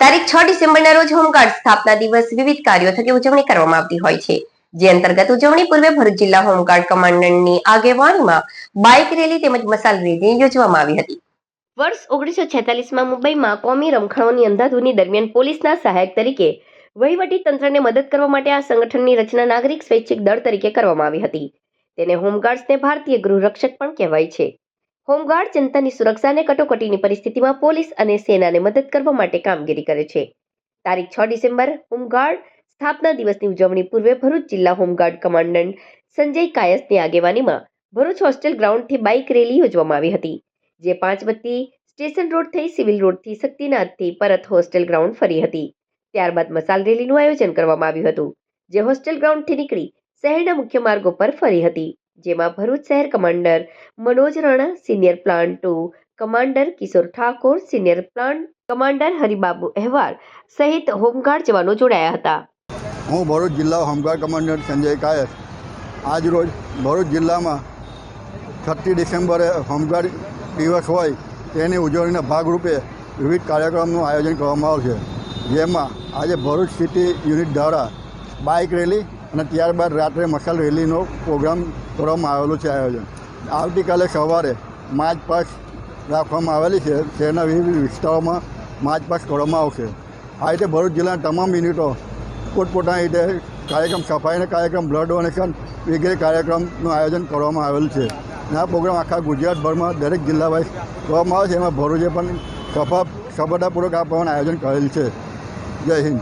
તારીખ છ ડિસેમ્બરના રોજ હોમગાર્ડ સ્થાપના દિવસ વિવિધ કાર્યો થકી ઉજવણી કરવામાં આવતી હોય છે. જે અંતર્ગત ઉજવણી પૂર્વે ભરૂચ જિલ્લા હોમગાર્ડ કમાન્ડન્ટની આગેવાનીમાં બાઇક રેલી તેમજ મસાલ રેલી યોજવામાં આવી હતી. વર્ષ ઓગણીસો છેતાલીસમાં મુંબઈમાં કોમી રમખાણોની અંધાધૂની દરમિયાન પોલીસના સહાયક તરીકે વહીવટી તંત્રને મદદ કરવા માટે આ સંગઠનની રચના નાગરિક સ્વૈચ્છિક દળ તરીકે કરવામાં આવી હતી. તેને હોમગાર્ડ્સને ભારતીય ગૃહરક્ષક પણ કહેવાય છે. હોમગાર્ડ જનતાની સુરક્ષા અને કટોકટીની પરિસ્થિતિમાં પોલીસ અને સેનાને મદદ કરવા માટે કામગીરી કરે છે. તારીખ છ ડિસેમ્બર, હોમગાર્ડ સ્થાપના દિવસની ઉજવણી પૂર્વે ભરૂચ જિલ્લા હોમગાર્ડ કમાન્ડન્ટ સંજય કાયસની આગેવાનીમાં ભરૂચ હોસ્ટેલ ગ્રાઉન્ડથી બાઇક રેલી યોજવામાં આવી હતી, જે પાંચ બત્તી સ્ટેશન રોડ થઈ સિવિલ રોડથી શક્તિનાથથી પરત હોસ્ટેલ ગ્રાઉન્ડ ફરી હતી. ત્યારબાદ મસાલ રેલીનું આયોજન કરવામાં આવ્યું હતું, જે હોસ્ટેલ ગ્રાઉન્ડથી નીકળી શહેરના મુખ્ય માર્ગો પર ફરી હતી, જેમાં ભરૂચ શહેર commander Manoj Rana senior plan two, commander Kishor Thakor, senior plan, commander Haribabu અહેવાલ સહિત હોમગાર્ડ જવાનો જોડાયા હતા. હું ભરૂચ જિલ્લા હોમગાર્ડ કમાન્ડર સંજય કાયસ. આજ રોજ ભરૂચ જિલ્લામાં છઠ્ઠી ડિસેમ્બરે હોમગાર્ડ દિવસ હોય તેની ઉજવણીના ભાગરૂપે વિવિધ કાર્યક્રમનું આયોજન કરવામાં આવશે. જેમાં આજે ભરૂચ સિટી યુનિટ દ્વારા બાઇક રેલી અને ત્યારબાદ રાત્રે મસાલ રેલીનો પ્રોગ્રામ કરવામાં આવેલો છે આયોજન. આવતીકાલે સવારે માર્ચ પાસ રાખવામાં આવેલી છે. શહેરના વિવિધ વિસ્તારોમાં માર્ચ પાસ કરવામાં આવશે. આ રીતે ભરૂચ જિલ્લાના તમામ યુનિટો પોતપોતાની રીતે કાર્યક્રમ સફાઈના કાર્યક્રમ બ્લડ ડોનેશન વગેરે કાર્યક્રમનું આયોજન કરવામાં આવેલ છે. આ પ્રોગ્રામ આખા ગુજરાતભરમાં દરેક જિલ્લા વાઇઝ કરવામાં આવે છે. એમાં ભરૂચે પણ સફા સફળતાપૂર્વક આ પ્રમાણે આયોજન કરેલ છે. જય હિન્દ.